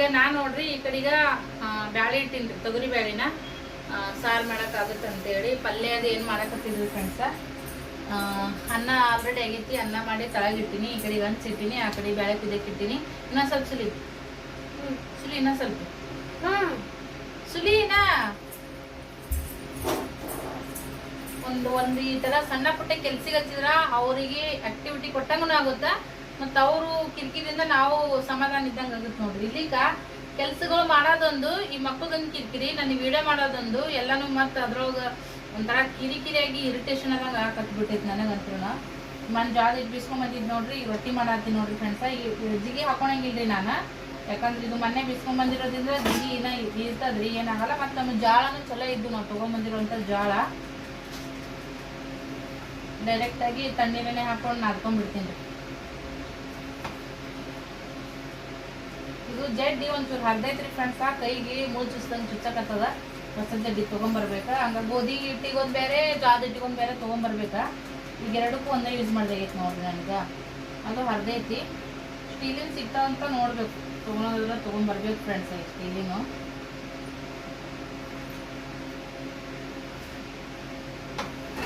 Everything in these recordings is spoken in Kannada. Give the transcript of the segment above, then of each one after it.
ಈಗ ನಾನ್ ನೋಡ್ರಿ ಈ ಕಡೆಗ ಬ್ಯಾಳಿ ಇಟ್ಟಿನ್ರಿ ತೊಗರಿ ಬ್ಯಾಳಿನ. ಸಾರು ಮಾಡಕ್ ಆಗುತ್ತೆ ಅಂತೇಳಿ. ಪಲ್ಯ ಅದು ಏನ್ ಹತ್ತಿದ್ರಿ ಫ್ರೆಂಡ್ಸ ಅನ್ನ ಆಲ್ರೆಡಿ ಆಗೈತಿ ಅನ್ನ ಮಾಡಿ ತಳಗಿಟ್ಟಿನಿ. ಈ ಕಡೆಗೆ ಹಂಚಿಟ್ಟಿನಿ ಆ ಕಡೆ ಬ್ಯಾಳೆ ಕುದಕ್ಕಿಟ್ಟಿನಿ ಇನ್ನೊಂದ್ ಇನ್ನೂ ಸ್ವಲ್ಪ ಸುಲಿ. ಸುಲಿ ಇನ್ನೂ ಸ್ವಲ್ಪ. ಹಾಂ. ಸುಲಿನಾ ಒಂದು ಒಂದು ಈ ತರ ಸಣ್ಣ ಪುಟ್ಟ ಕೆಲ್ಸಿಗೆ ಹಚ್ಚಿದ್ರ ಅವರಿಗೆ ಆಕ್ಟಿವಿಟಿ ಕೊಟ್ಟಂಗೂ ಆಗುತ್ತಾ? ಮತ್ತ ಅವರು ಕಿರಿಕಿರಿಯಿಂದ ನಾವು ಸಮಾಧಾನ ಇದ್ದಂಗ ಆಗುತ್ತೆ ನೋಡ್ರಿ. ಇಲ್ಲಿಗ ಕೆಲ್ಸಗಳು ಮಾಡೋದೊಂದು, ಈ ಮಕ್ಕಳದೊಂದು ಕಿರಿಕಿರಿ ನನಗೆ ವಿಡಿಯೋ ಮಾಡೋದೊಂದು, ಎಲ್ಲಾನು ಮತ್ತ ಅದ್ರೊಳಗ ಒಂಥರ ಕಿರಿಕಿರಿಯಾಗಿ ಇರಿಟೇಷನ್ ಆದಂಗ ಹಾಕತ್ ಬಿಟ್ಟೈತಿ ನನಗಂತೂ ಮನ್ ಜಾಗ ಇಟ್ಟು ಬಿಸ್ಕೊಂಡ್ ಬಂದಿದ್ ನೋಡ್ರಿ ಈಗ ರೊಟ್ಟಿ ಮಾಡತ್ತೀನಿ ನೋಡ್ರಿ ಫ್ರೆಂಡ್ಸ ಈ ಜಿಗಿ ಹಾಕೊಳಂಗಿಲ್ರಿ ನಾನು. ಯಾಕಂದ್ರೆ ಇದು ಮೊನ್ನೆ ಬಿಸ್ಕೊಂಡ್ ಬಂದಿರೋದ್ರಿಂದ ಜಿಗಿ ಇನ್ನ ಇರ್ತದ್ರಿ, ಏನಾಗಲ್ಲ. ಮತ್ತ ನಮ್ಮ ಜಾಳನು ಚಲೋ ಇದ್ದು ನಾವು ತಗೊಂಡ್ ಬಂದಿರೋಂಥ ಜಾಳ. ಡೈರೆಕ್ಟ್ ಆಗಿ ತಣ್ಣೀರನ್ನೇ ಹಾಕೊಂಡು ನಾದ್ಕೊಂಡ್ಬಿಡ್ತೀನಿ ಇದು ಜಡ್ಡಿ ಒಂಚೂರು ಹರ್ದೈತ್ರಿ ಫ್ರೆಂಡ್ಸ್ ಕೈಗೆ ಮೂಳ್ ಚುಚ್ದಂಗೆ ಚುಚ್ಚಕತ್ತದ. ಹೊಸ ಜಡ್ಡಿ ತೊಗೊಂಬರ್ಬೇಕ? ಹಂಗ ಗೋಧಿ ಹಿಟ್ಟಿಗೊಂದು ಬೇರೆ, ಜಾದ ಹಿಟ್ಟಿಗೊಂದು ಬೇರೆ ತೊಗೊಂಬರ್ಬೇಕ? ಈಗ ಎರಡಕ್ಕೂ ಒಂದೇ ಯೂಸ್ ಮಾಡ್ದಾಗೈತಿ ನೋಡ್ರಿ ನನಗೆ. ಅದು ಹರ್ದೈತಿ. ಸ್ಟೀಲಿನ ಸಿಗ್ತಾವಂತ ನೋಡ್ಬೇಕು. ತೊಗೊಳೋದ್ರ ತೊಗೊಂಬರ್ಬೇಕು ಫ್ರೆಂಡ್ಸ್ ಸ್ಟೀಲಿನು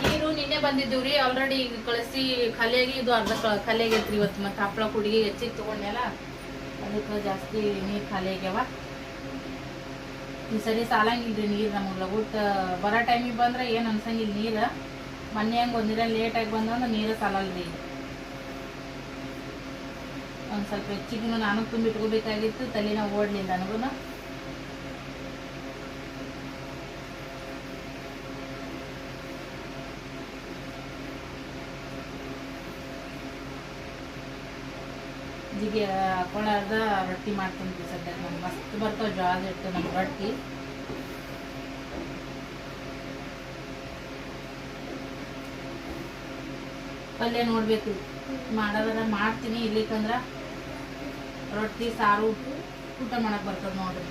ನೀರು ನಿನ್ನೆ ಬಂದಿದ್ದೀವ್ರಿ. ಆಲ್ರೆಡಿ ಈಗ ಕಳಿಸಿ, ಖಾಲಿಯಾಗಿ ಇದು ಅರ್ಧ ಖಾಲಿಯಾಗೈತ್ರಿ ಇವತ್ತು. ಮತ್ತೆ ಹಪ್ಪಳ ಕುಡಿಗೆ ಹೆಚ್ಚಿಗೆ ತೊಗೊಂಡೆಲ್ಲ ಅದಕ್ಕೆ ಜಾಸ್ತಿ ನೀರು ಖಾಲಿ ಆಗ್ಯಾವ. ಈ ಸರಿ ಸಾಲಂಗಿಲ್ರಿ ನೀರು ನಮಗೆ ಲಗುಟ್ ಬರೋ ಟೈಮಿಗೆ ಬಂದ್ರೆ ಏನು ಅನ್ಸಂಗಿಲ್ಲ ನೀರು. ಮೊನ್ನೆ ಹಂಗೆ ಒಂದಿನ ಲೇಟಾಗಿ ಬಂದಂದ್ರೆ ನೀರು ಸಾಲಲ್ರಿ. ಒಂದು ಸ್ವಲ್ಪ ಹೆಚ್ಚಿಗೂ ನಾನು ತುಂಬಿ ಇಟ್ಕೋಬೇಕಾಗಿತ್ತು ತಲೆನ ಓಡಲಿಲ್ಲ ನನಗೂ ಜಿಗೆ ಹಾಕೊಳ್ಳಾರ್ದ ರೊಟ್ಟಿ ಮಾಡ್ತೀನಿ ಸದ್ಯ ನಮ್ಗೆ ಮಸ್ತ್ ಬರ್ತಾವ ಜ್ವಾಲ ಇಟ್ಟು ನಮ್ಮ ರೊಟ್ಟಿ. ಪಲ್ಯ ನೋಡ್ಬೇಕು. ಮಾಡೋದ್ರ ಮಾಡ್ತೀನಿ ಇರ್ಲಿಕ್ಕಂದ್ರ ರೊಟ್ಟಿ, ಸಾರು, ಊಟ ಮಾಡಕ್ ಬರ್ತದ ನೋಡ್ರಿ.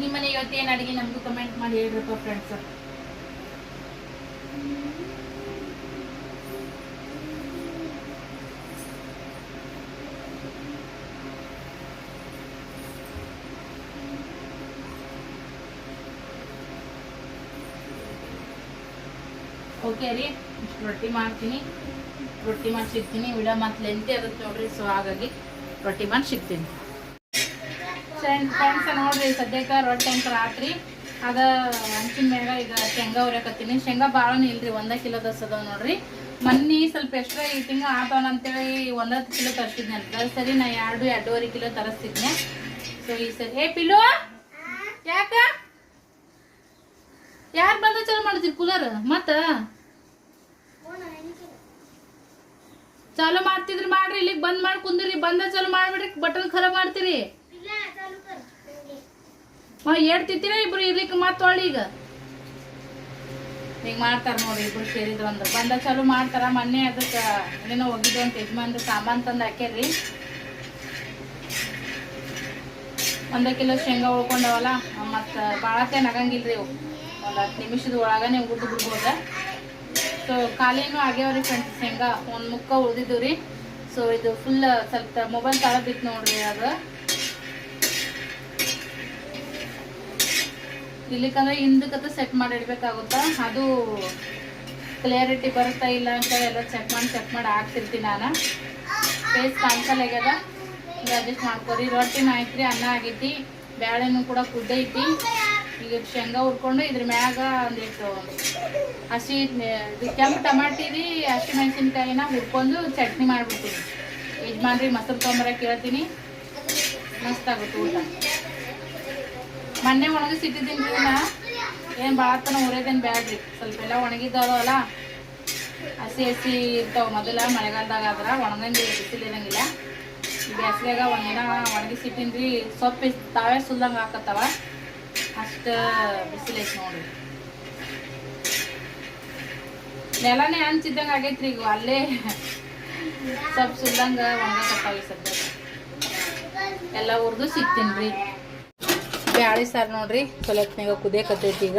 ನಿಮ್ಮ ಮನೆ ಇವತ್ತು ಏನು ಅಡಿಗೆ ನಮಗೂ ಕಮೆಂಟ್ ಮಾಡಿ ಹೇಳ್ರಪ್ಪ ಫ್ರೆಂಡ್ಸ್ ಓಕೆ ರೀ. ರೊಟ್ಟಿ ಮಾಡ್ತೀನಿ. ರೊಟ್ಟಿ ಮಾಡಿ ಸಿಗ್ತೀನಿ. ವಿಡಿಯೋ ಮತ್ತೆ ಲೆಂತಿ ಆಗುತ್ತೆ ನೋಡ್ರಿ ಸೊ ಹಾಗಾಗಿ ರೊಟ್ಟಿ ಮಾಡಿ ಸಿಗ್ತೀನಿ. ಫ್ರೆಂಡ್ಸ್ ನೋಡ್ರಿ, ಸದ್ಯಕ್ಕೆ ರೊಟ್ಟಿ ಅಂತ ರಾತ್ರಿ ಅದ ಹಂಚಿನ ಮ್ಯಾಗ ಈಗ ಶೇಂಗಾ ಉರಿಯಕತ್ತೀನಿ. ಶೇಂಗಾ ಭಾಳನೇ ಇಲ್ರಿ, ಒಂದ ಕಿಲೋ ದಸ್ ಅದಾವ ನೋಡ್ರಿ. ಮೊನ್ನೆ ಸ್ವಲ್ಪ ಎಕ್ಸ್ಟ್ರಾ ಈ ತಿಂಗಳು ಆತವನ ಅಂತೇಳಿ ಒಂದತ್ತು ಕಿಲೋ ತರಿಸಿದ್ನಿ ಅಂತ. ಸರಿ, ನಾ ಎರಡು ಎರಡೂವರೆ ಕಿಲೋ ತರಿಸ್ತಿದ್ನೆ ಸೊ ಈ ಸರಿ ಏ ಪಿಲು ಯಾಕ? ಯಾರು ಬಂದ ಚಾಲು ಮಾಡ್ತೀರಿ ಕೂಲರ್? ಮತ್ತ? ಚಾಲು ಮಾಡ್ತಿದ್ರಿ ಮಾಡ್ರಿ, ಇಲ್ಲಿಗೆ ಬಂದ್ ಮಾಡಿ ಕುಂದಿರಿ, ಬಂದ ಚಾಲು ಮಾಡ್ಬಿಡ್ರಿ, ಬಟನ್ ಖರಾಬ್ ಮಾಡ್ತೀರಿ. ಹಾ ಏಟ್ ಇಬ್ರು ಇರ್ಲಿಕ್ಕೆ ಮತ್ತೆ ಒಳ್ಳಿ ಈಗ? ಹಿಂಗ್ ಮಾಡ್ತಾರ ನೋಡಿ ಇಬ್ರು ಸೇರಿದ್ರು ಅಂದ್ರೆ. ಬಂದ ಚಾಲು ಮಾಡ್ತಾರ, ಮೊನ್ನೆ ಅದಕ್ಕೆ ಏನೋ ಹೋಗಿದ್ದು ಅಂತ ಯಜಮಾನ್ದ ಸಾಮಾನ್ ತಂದು ಹಾಕ್ಯಾರ್ರಿ. ಒಂದ ಕಿಲೋ ಶೇಂಗಾ ಉಳ್ಕೊಂಡವಲ್ಲ, ಮತ್ತು ಬಾಳತೆ ನಗಂಗಿಲ್ರಿ ಇವು. ಒಂದು ಹತ್ತು ನಿಮಿಷದ ಒಳಗನೆ ಉದ್ದು ಬಿಡ್ಬೋದ? ಸೊ ಖಾಲಿನೂ ಆಗ್ಯಾವ್ರಿ ಫ್ರೆಂಡ್ಸ್ ಶೇಂಗಾ ಒಂದು ಮುಕ್ಕ ಉಳ್ದಿದ್ದು ರೀ. ಸೊ ಇದು ಫುಲ್ ಸ್ವಲ್ಪ ಮೊಬೈಲ್ ತಳ ಬಿತ್ತು ನೋಡ್ರಿ ಅದು. ಇಲ್ಲಿಕಂದ್ರೆ ಹಿಂದಕ್ಕೆ ಸೆಟ್ ಮಾಡಿ ಇಡ್ಬೇಕಾಗುತ್ತಾ ಅದು ಕ್ಲಿಯರಿಟಿ ಬರುತ್ತಾ ಇಲ್ಲ ಅಂತ ಎಲ್ಲ ಚೆಕ್ ಮಾಡಿ ಚೆಕ್ ಮಾಡಿ ಹಾಕ್ತಿರ್ತೀನಿ ನಾನು. ಫೇಸ್ ಕಾಣಿಸಲ್ಲ ಆಗ್ಯದ. ಅಡ್ಜಸ್ಟ್ ಮಾಡ್ಕೊರಿ. ರೊಟ್ಟಿನ ಆಯ್ತ್ರಿ ಅನ್ನ ಆಗೈತಿ. ಬ್ಯಾಳೆನೂ ಕೂಡ ಕುದ್ದೈತಿ ಈಗ ಶೇಂಗಾ ಹುರ್ಕೊಂಡು ಇದ್ರ ಮ್ಯಾಗ ಒಂದಿಷ್ಟು ಹಸಿ ಇದು ಕೆಂಪು ಟಮಾಟಿರಿ ಹಸಿ ಮೆಣಸಿನ್ಕಾಯಿನ ಹುರ್ಕೊಂಡು ಚಟ್ನಿ ಮಾಡ್ಬಿಡ್ತೀನಿ. ಯಜಮಾನ್ರಿ ಮೊಸರು ತೊಂಬರ ಕೇಳ್ತೀನಿ. ಮಸ್ತ್ ಆಗುತ್ತೆ ಊಟ. ಮೊನ್ನೆ ಒಣಗಿಸಿಟ್ಟಿದ್ದೀನಿ ರೀ ನಾ. ಏನು ಭಾಳ ತನ ಉರಿಯೋದೇನು ಬ್ಯಾಡ್ರಿ. ಸ್ವಲ್ಪ ಎಲ್ಲ ಒಣಗಿದ್ದಾವಲ್ಲ ಹಸಿ ಹಸಿ ಇರ್ತಾವ ಮೊದಲ ಮಳೆಗಾಲದಾಗ ಆದ್ರೆ ಒಣಗಂಗಿಲ್ಲ ಬಿಸಿಲು ಇರಂಗಿಲ್ಲ ಈ ಬೇಸಿಗೆಗ ಒಂದಿನ ಒಣಗಿಸಿಟ್ಟಿನ್ರಿ ಸೊಪ್ಪು ತಾವೇ ಸುಲ್ದಂಗೆ ಹಾಕತ್ತವ. ಅಷ್ಟು ಬಿಸಿಲೈತಿ ನೋಡ್ರಿ ನೆಲನೇ ಹಂಚಿದ್ದಂಗೆ ಆಗೈತ್ರಿ ಈಗ ಅಲ್ಲೇ. ಸೊಪ್ಪು ಸುಲ್ಲಂಗೆ ಒಣಗಕತ್ತಾವ ಈ ಸದ್ಯ ಎಲ್ಲ ಹುರಿದು ಸಿಗ್ತೀನಿ ರೀ ಬ್ಯಾಳಿ ಸಾರು ನೋಡ್ರಿ ಸ್ವಲ್ಪನಾಗ ಕುದಿಯಕತ್ತೈತಿ ಈಗ.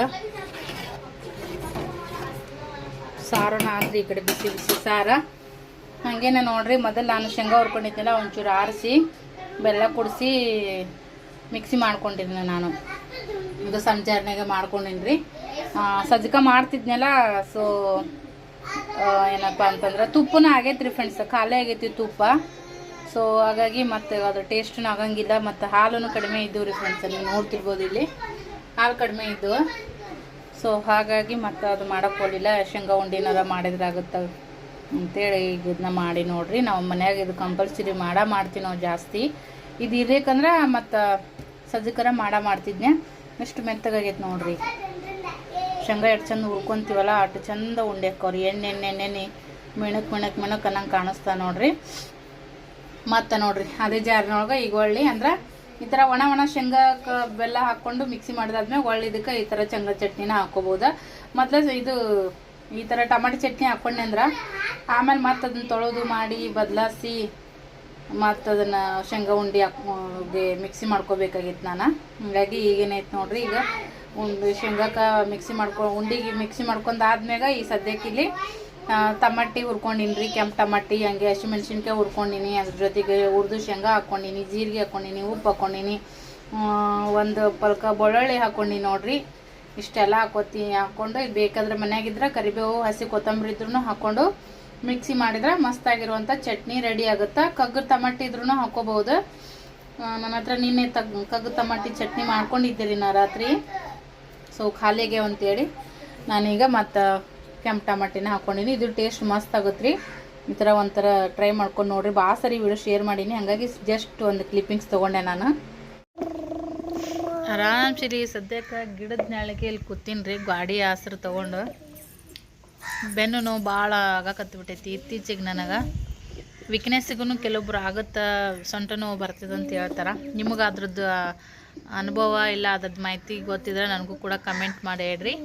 ಸಾರು ನಾದ್ರಿ ಈ ಕಡೆ ಬಿಸಿ ಬಿಸಿ ಸಾರ. ಹಾಗೇನೆ ನೋಡ್ರಿ, ಮೊದಲು ನಾನು ಶೇಂಗಾ ಹುರ್ಕೊಂಡಿದ್ದೆಲ್ಲ ಒಂಚೂರು ಆರಿಸಿ, ಬೆಲ್ಲ ಕುಡಿಸಿ, ಮಿಕ್ಸಿ ಮಾಡ್ಕೊಂಡಿದ್ದೀನಿ ನಾನು. ಇದು ಸಂಜಾರ್ನಾಗ ಮಾಡ್ಕೊಂಡಿನ್ರಿ. ಸಜ್ಜಕ ಮಾಡ್ತಿದ್ನಲ್ಲ ಸೊ ಏನಪ್ಪ ಅಂತಂದ್ರೆ ತುಪ್ಪನ ಆಗೈತ್ರಿ ಫ್ರೆಂಡ್ಸ್ ಖಾಲಿ ಆಗೈತಿ ತುಪ್ಪ. ಸೊ ಹಾಗಾಗಿ ಮತ್ತೆ ಅದು ಟೇಸ್ಟ್ನೂ ಆಗಂಗಿಲ್ಲ, ಮತ್ತು ಹಾಲು ಕಡಿಮೆ ಇದ್ದವು ರೀ ಫ್ರೆಂಡ್ಸ್ ನೀವು ನೋಡ್ತಿರ್ಬೋದು ಇಲ್ಲಿ. ಹಾಲು ಕಡಿಮೆ ಇದ್ದವು. ಸೊ ಹಾಗಾಗಿ ಮತ್ತೆ ಅದು ಮಾಡೋಕ್ಕೋಲಿಲ್ಲ ಶೇಂಗಾ ಉಂಡಿನಾರ ಮಾಡಿದ್ರಾಗುತ್ತೆ ಅಂತೇಳಿ ಈಗ ಇದನ್ನ ಮಾಡಿ ನೋಡ್ರಿ. ನಾವು ಮನ್ಯಾಗ ಇದು ಕಂಪಲ್ಸರಿ ಮಾಡ ಮಾಡ್ತೀವಿ ನಾವು ಜಾಸ್ತಿ. ಇದು ಇರ್ಬೇಕಂದ್ರೆ ಮತ್ತು ಸಜ್ಜಕರ ಮಾಡ ಮಾಡ್ತಿದ್ನೆ ಎಷ್ಟು ಮೆತ್ತಗಾಗೈತೆ ನೋಡ್ರಿ. ಶೇಂಗಾ ಎಷ್ಟು ಚಂದ ಹುರ್ಕೊಂತೀವಲ್ಲ ಅಷ್ಟು ಚಂದ ಉಂಡೆ ಹಾಕೋರಿ. ಎಣ್ಣೆ ಎಣ್ಣೆ ಎಣ್ಣೆ ಮಿಣಕ್ ಮಿಣಕ್ ಮಿಣಕ್ ಅನ್ನಂಗೆ ಕಾಣಿಸ್ತಾ ನೋಡ್ರಿ. ಮತ್ತು ನೋಡ್ರಿ, ಅದೇ ಜಾರಿನೊಳಗೆ ಈಗ ಒಳ್ಳಿ ಅಂದ್ರೆ ಈ ಥರ ಒಣ ಒಣ ಶೇಂಗಾಕ್ಕೆ ಬೆಲ್ಲ ಹಾಕ್ಕೊಂಡು ಮಿಕ್ಸಿ ಮಾಡಿದಾದ್ಮೇಲೆ ಒಳ್ಳೆ ಇದಕ್ಕೆ ಈ ಥರ ಚಂಗ ಚಟ್ನಿನ ಹಾಕ್ಕೋಬೋದು ಮೊದಲು ಇದು ಈ ಥರ ಟಮಾಟಿ ಚಟ್ನಿ ಹಾಕ್ಕೊಂಡೆ ಅಂದ್ರೆ ಆಮೇಲೆ ಮತ್ತೆ ಅದನ್ನ ತೊಳೆದು ಮಾಡಿ ಬದಲಾಯಿಸಿ ಮತ್ತು ಅದನ್ನು ಶೇಂಗಾ ಉಂಡೆ ಹಾಕಿ ಮಿಕ್ಸಿ ಮಾಡ್ಕೋಬೇಕಾಗಿತ್ತು ನಾನು. ಹಂಗಾಗಿ ಈಗೇನೈತೆ ನೋಡ್ರಿ ಈಗ ಉಂಡು ಶೇಂಗಾಕ ಮಿಕ್ಸಿ ಮಾಡ್ಕೊ, ಉಂಡಿಗೆ ಮಿಕ್ಸಿ ಮಾಡ್ಕೊಂಡು ಆದ್ಮ್ಯಾಗ ಈ ಸದ್ಯಕ್ಕೆ ಟಮಾಟಿ ಹುರ್ಕೊಂಡಿನಿ ರೀ ಕೆಂಪು ಟಮಾಟಿ ಹಂಗೆ ಹಸಿಮೆಣ್ಸಿನ್ಕಾಯಿ ಹುರ್ಕೊಂಡಿನಿ, ಅದ್ರ ಜೊತೆಗೆ ಹುರಿದು ಶೇಂಗಾ ಹಾಕ್ಕೊಂಡಿನಿ, ಜೀರಿಗೆ ಹಾಕ್ಕೊಂಡಿನಿ, ಉಪ್ಪು ಹಾಕ್ಕೊಂಡಿನಿ ಒಂದು ಪಲ್ಕ ಬೆಳ್ಳುಳ್ಳಿ ಹಾಕ್ಕೊಂಡಿನಿ ನೋಡ್ರಿ. ಇಷ್ಟೆಲ್ಲ ಹಾಕೋತಿ ಹಾಕ್ಕೊಂಡು ಬೇಕಾದ್ರೆ ಮನೆಯಾಗಿದ್ರೆ ಕರಿಬೇವು, ಹಸಿ ಕೊತ್ತಂಬರಿ ಇದ್ರೂ ಹಾಕ್ಕೊಂಡು ಮಿಕ್ಸಿ ಮಾಡಿದ್ರೆ ಮಸ್ತಾಗಿರುವಂಥ ಚಟ್ನಿ ರೆಡಿ ಆಗುತ್ತೆ? ಕಗ್ಗು ಟಮಾಟಿ ಇದ್ರೂ ಹಾಕೋಬಹುದು ನನ್ನ ಹತ್ರ ನಿನ್ನೆ ತಗ್, ಕಗ್ಗು ಟಮಾಟಿ ಚಟ್ನಿ ಮಾಡ್ಕೊಂಡಿದ್ದೆ ರೀ ನಾ ರಾತ್ರಿ. ಸೊ ಖಾಲಿಗೆ ಅಂತೇಳಿ ನಾನೀಗ ಮತ್ತು ಕೆಂಪು ಟಮಾಟಿನ ಹಾಕ್ಕೊಂಡಿನಿ ಇದು ಟೇಸ್ಟ್ ಮಸ್ತ್ ಆಗುತ್ತೆ ರೀ ಈ ಥರ ಒಂಥರ ಟ್ರೈ ಮಾಡ್ಕೊಂಡು ನೋಡ್ರಿ. ಭಾಳ ಸರಿ ವಿಡಿಯೋ ಶೇರ್ ಮಾಡೀನಿ. ಹಾಗಾಗಿ ಜಸ್ಟ್ ಒಂದು ಕ್ಲಿಪ್ಪಿಂಗ್ಸ್ ತೊಗೊಂಡೆ ನಾನು. ಆರಾಮ್ಸಿ ಸಿರಿ ಸದ್ಯಕ್ಕೆ ಗಿಡದ ನೆಳಗೆಯಲ್ಲಿ ಕೂತೀನಿ ರೀ ಗಾಡಿ ಹಸ್ರು ತೊಗೊಂಡು. ಬೆನ್ನು ನೋವು ಭಾಳ ಆಗಾಕತ್ಬಿಟ್ಟೈತಿ. ಇತ್ತೀಚೆಗೆ ನನಗೆ ವೀಕ್ನೆಸ್ಸಿಗೂ ಕೆಲವೊಬ್ರು ಆಗುತ್ತೆ ಸೊಂಟ ನೋವು ಬರ್ತದೆ ಅಂತ ಹೇಳ್ತಾರೆ. ನಿಮಗೆ ಅದ್ರದ್ದು ಅನುಭವ ಇಲ್ಲ ಅದ್ರದ್ದು ಮಾಹಿತಿ ಗೊತ್ತಿದ್ರೆ ನನಗೂ ಕೂಡ ಕಮೆಂಟ್ ಮಾಡಿ ಹೇಳ್ರಿ.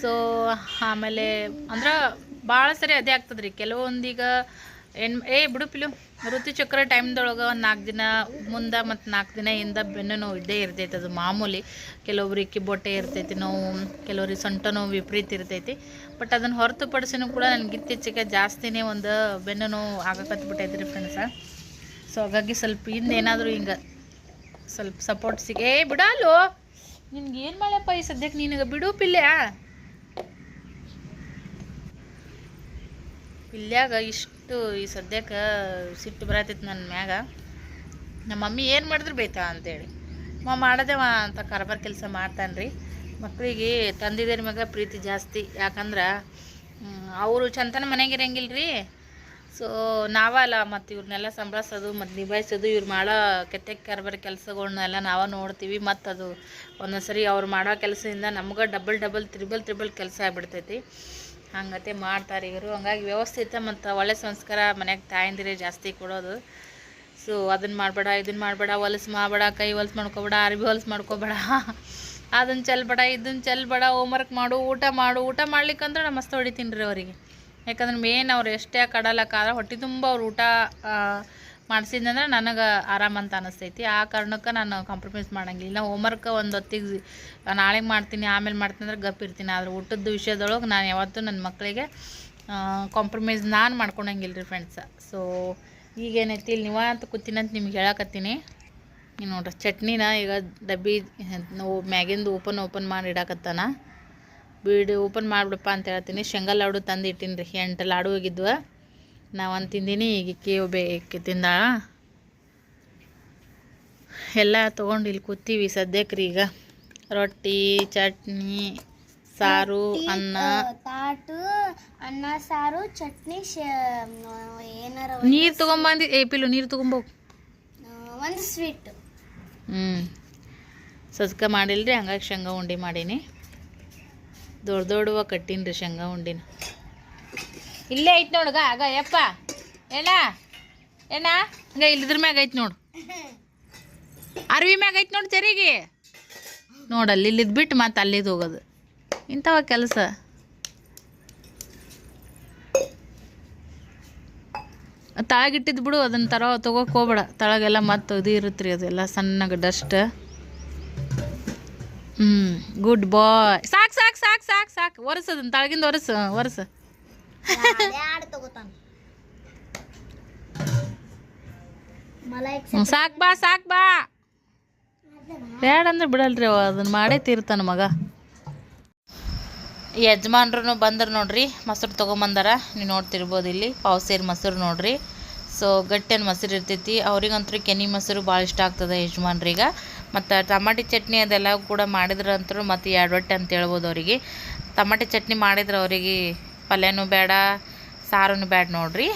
ಸೊ ಆಮೇಲೆ ಅಂದ್ರೆ ಭಾಳ ಸರಿ ಅದೇ ಆಗ್ತದೆ ರೀ ಕೆಲವೊಂದೀಗ ಹೆಣ್ ಏ, ಬಿಡು ಪಿಲು. ಋತುಚಕ್ರ ಟೈಮ್ದೊಳಗೆ ಒಂದು ನಾಲ್ಕು ದಿನ ಮುಂದೆ ಮತ್ತು ನಾಲ್ಕು ದಿನ ಹಿಂದ ಬೆನ್ನು ನೋವು ಇದ್ದೇ ಇರ್ತೈತೆ. ಅದು ಮಾಮೂಲಿ ಕೆಲವೊಬ್ರಿಗೆ ಬೊಟ್ಟೆ ಇರ್ತೈತಿ, ನೋವು, ಕೆಲವ್ರಿಗೆ ಸೊಂಟ ನೋವು ವಿಪರೀತ ಇರ್ತೈತಿ. ಬಟ್ ಅದನ್ನು ಹೊರತುಪಡಿಸಿನೂ ಕೂಡ ನನಗೆ ಇತ್ತೀಚೆಗೆ ಜಾಸ್ತಿನೇ ಒಂದು ಬೆನ್ನು ನೋವು ಆಗಕತ್ಬಿಟ್ಟೈತೆ ರೀ ಫ್ರೆಂಡ್ಸ ಸೊ ಹಾಗಾಗಿ ಸ್ವಲ್ಪ ಹಿಂದೇನಾದರೂ ಹಿಂಗೆ ಸ್ವಲ್ಪ ಸಪೋರ್ಟ್ ಸಿಗ. ಏ ಬಿಡಲ್ಲು ನಿನ್ಗೆ ಏನು ಮಾಡಪ್ಪ ಈ ಸದ್ಯಕ್ಕೆ ನಿನಗೆ? ಬಿಡು ಪಿಲ್ಯ. ಪಿಲ್ಯಾಗ ಇಷ್ಟು ಈ ಸದ್ಯಕ್ಕೆ ಸಿಟ್ಟು ಬರತೈತಿ ನನ್ನ ಮ್ಯಾಗ. ನಮ್ಮ ಮಮ್ಮಿ ಏನು ಮಾಡಿದ್ರು ಬೈತಾ ಅಂತೇಳಿ. ಮಾ, ಮಾಡದೇವ ಅಂತ ಕಾರ್ಬಾರ್ ಕೆಲಸ ಮಾಡ್ತಾನೆ ರೀ ಮಕ್ಕಳಿಗೆ ತಂದಿದ್ರ ಮ್ಯಾಗ ಪ್ರೀತಿ ಜಾಸ್ತಿ. ಯಾಕಂದ್ರೆ ಅವರು ಚಂತನ ಮನೆಗೆ ಇರಂಗಿಲ್ಲ ರೀ ಸೊ ನಾವಲ್ಲ ಮತ್ತು ಇವ್ರನ್ನೆಲ್ಲ ಸಂಭಾಳಿಸೋದು, ಮತ್ತು ನಿಭಾಯಿಸೋದು, ಇವ್ರು ಮಾಡೋ ಕೆತ್ತೆ ಕಾರ್ಬಾರ್ ಕೆಲಸಗಳನ್ನೆಲ್ಲ ನಾವು ನೋಡ್ತೀವಿ. ಮತ್ತು ಅದು ಒಂದೊಂದು ಸರಿ ಅವ್ರು ಮಾಡೋ ಕೆಲಸದಿಂದ ನಮ್ಗೆ ಡಬಲ್ ಡಬಲ್, ತ್ರಿಬಲ್ ತ್ರಿಬಲ್ ಕೆಲಸ ಆಗ್ಬಿಡ್ತೈತಿ. ಹಂಗತೆ ಮಾಡ್ತಾರೆ ಇವರು. ಹಂಗಾಗಿ ವ್ಯವಸ್ಥಿತ ಮತ್ತು ಒಳ್ಳೆ ಸಂಸ್ಕಾರ ಮನ್ಯಾಗ ತಾಯಂದಿರೇ ಜಾಸ್ತಿ ಕೊಡೋದು. ಸೊ ಅದನ್ನು ಮಾಡಬೇಡ ಇದನ್ನು ಮಾಡಬೇಡ, ಹೊಲಸು ಮಾಡಬೇಡ, ಕೈ ಹೊಲಸು ಮಾಡ್ಕೊಬೇಡ, ಅರ್ಬಿ ಹೊಲಸು ಮಾಡ್ಕೊಬೇಡ. ಅದನ್ನು ಚೆಲ್ಬೇಡ ಇದನ್ನು ಚೆಲ್ಬೇಡ ಹೋಮ್ವರ್ಕ್ ಮಾಡು, ಊಟ ಮಾಡು. ಊಟ ಮಾಡ್ಲಿಕ್ಕಂದ್ರೆ ನಮ್ಮ ಮಸ್ತ್ ಹೊಡಿತೀನಿ ರೀ ಅವರಿಗೆ. ಯಾಕಂದ್ರೆ ಮೇನ್ ಅವ್ರು ಎಷ್ಟೇ ಕಡಲಕ್ಕಾದ್ರೆ ಹೊಟ್ಟೆ ತುಂಬ ಅವ್ರು ಊಟ ಮಾಡಿಸಿದ್ನಂದ್ರೆ ನನಗೆ ಆರಾಮ ಅಂತ ಅನಿಸ್ತೈತಿ. ಆ ಕಾರಣಕ್ಕೆ ನಾನು ಕಾಂಪ್ರಮೈಸ್ ಮಾಡಂಗಿಲ್ಲ. ಹೋಮ್ ವರ್ಕ್ ಒಂದು ಹೊತ್ತಿಗೆ ನಾಳೆಗೆ ಮಾಡ್ತೀನಿ, ಆಮೇಲೆ ಮಾಡ್ತೀನಿ ಅಂದ್ರೆ ಗಪ್ ಇರ್ತೀನಿ. ಆದ್ರೆ ಊಟದ ವಿಷಯದೊಳಗೆ ನಾನು ಯಾವತ್ತೂ ನನ್ನ ಮಕ್ಕಳಿಗೆ ಕಾಂಪ್ರಮೈಸ್ ನಾನು ಮಾಡ್ಕೊಳಂಗಿಲ್ಲ ರೀ ಫ್ರೆಂಡ್ಸ ಸೊ ಈಗೇನೈತಿ, ಇಲ್ಲಿ ನೀವ ಅಂತ ಕೂತೀನಂತ ನಿಮ್ಗೆ ಹೇಳಕತ್ತೀನಿ. ನೀವು ನೋಡ್ರಿ, ಚಟ್ನಿನ ಈಗ ಡಬ್ಬಿ ಮ್ಯಾಗಿಂದು ಓಪನ್ ಓಪನ್ ಮಾಡಿ ಇಡಾಕತ್ತಾನ. ಬೀಡು ಓಪನ್ ಮಾಡಿಬಿಡಪ್ಪ ಅಂತ ಹೇಳ್ತೀನಿ. ಶೇಂಗಾ ಲಾಡು ತಂದು ಇಟ್ಟೀನಿ ರೀ ಎಂಟು ಲಾಡು ಹೋಗಿದ್ವು. ನಾ ಅಂತಿಂದೀನಿ ತಿಂದೀನಿ ಈಗ ಕೇವು ಬೇಕೆ ತಿಂದಾಳ ಎಲ್ಲ ತೊಗೊಂಡು ಇಲ್ಲಿ ಕೂತೀವಿ ಸದ್ಯಕ್ಕೆ ರೀ ಈಗ. ರೊಟ್ಟಿ ಚಟ್ನಿ ಸಾರು ಅನ್ನ. ತಾಟು ಅನ್ನ ಸಾರು ಚಟ್ನಿ ಏನಾರ ನೀರು ತೊಗೊಂಬಂದು ಏ ಪಿಲು ನೀರು ತೊಗೊಂಬೋಗು ಒಂದು ಸ್ವೀಟ್. ಹ್ಞೂ ಸಜ್ಕ ರೀ ಹಂಗಾಗಿ ಶೇಂಗಾ ಉಂಡೆ ಮಾಡೀನಿ. ದೊಡ್ಡ ದೊಡ್ಡವ ಕಟ್ಟೀನಿ ರೀ ಶೇಂಗಾ ಉಂಡಿನ. ಇಲ್ಲೇ ಐತೆ ನೋಡ್ಗ ಆಗ ಯಪ್ಪ. ಏನ? ಏನ? ಹಂಗ ಇಲ್ಲಿದ್ರ ಮ್ಯಾಗ ಐತೆ ನೋಡು. ಅರ್ವಿ ಮ್ಯಾಗ ಐತೆ ನೋಡಿ ಚರಿಗೆ ನೋಡಲ್ಲಿ ಇಲ್ಲಿದ್ ಬಿಟ್ಟು ಮತ್ತೆ ಅಲ್ಲಿದ್ ಹೋಗೋದು. ಇಂಥವ ಕೆಲಸ. ತಳಗಿಟ್ಟಿದ್ದು ಬಿಡು ಅದನ್ನ ತರೋ ತಗೋಕ್ ಹೋಗ್ಬೇಡ. ತಳಗೆಲ್ಲ ಮತ್ತೆ ಇದು ಇರುತ್ತೆ ರೀ ಅದೆಲ್ಲ ಸಣ್ಣಗೆ ಡಸ್ಟ್. ಹ್ಞೂ ಗುಡ್ ಬಾಯ್. ಸಾಕು ಸಾಕು ಸಾಕು ಸಾಕು ಸಾಕು. ಒರೆಸ್ ಅದನ್ನ ತಳಗಿಂದ ಒರೆಸ ಒರೆಸ್. ಸಾಕ್ ಬಾ ಸಾಕ್ ಬಾ. ಬೇಡ ಅಂದ್ರೆ ಬಿಡಲ್ರಿ ಅವ ಅದನ್ನ ಮಾಡೇ ತೀರ್ತಾನ ಮಗ. ಯಜಮಾನ್ರು ಬಂದ್ರು ನೋಡ್ರಿ ಮೊಸರು ತೊಗೊಂಬಂದಾರ. ನೀವು ನೋಡ್ತಿರ್ಬೋದು ಇಲ್ಲಿ ಪಾವ್ ಸೇರಿ ಮೊಸರು ನೋಡ್ರಿ. ಸೊ ಗಟ್ಟಿನ ಮೊಸರು ಇರ್ತೈತಿ. ಅವ್ರಿಗಂತೂ ಕೆನಿ ಮೊಸರು ಭಾಳ ಇಷ್ಟ ಆಗ್ತದೆ ಯಜಮಾನ್ರಿಗ. ಮತ್ತು ಟಮಾಟಿ ಚಟ್ನಿ ಅದೆಲ್ಲ ಕೂಡ ಮಾಡಿದ್ರಂತೂ ಮತ್ತು ಎರಡು ರೊಟ್ಟಿ ಅಂತ ಹೇಳ್ಬೋದು ಅವರಿಗೆ. ಟಮಾಟಿ ಚಟ್ನಿ ಮಾಡಿದ್ರೆ ಅವರಿಗೆ ಪಲ್ಯನೂ ಬೇಡ ಸಾರೂ ಬೇಡ ನೋಡ್ರಿ.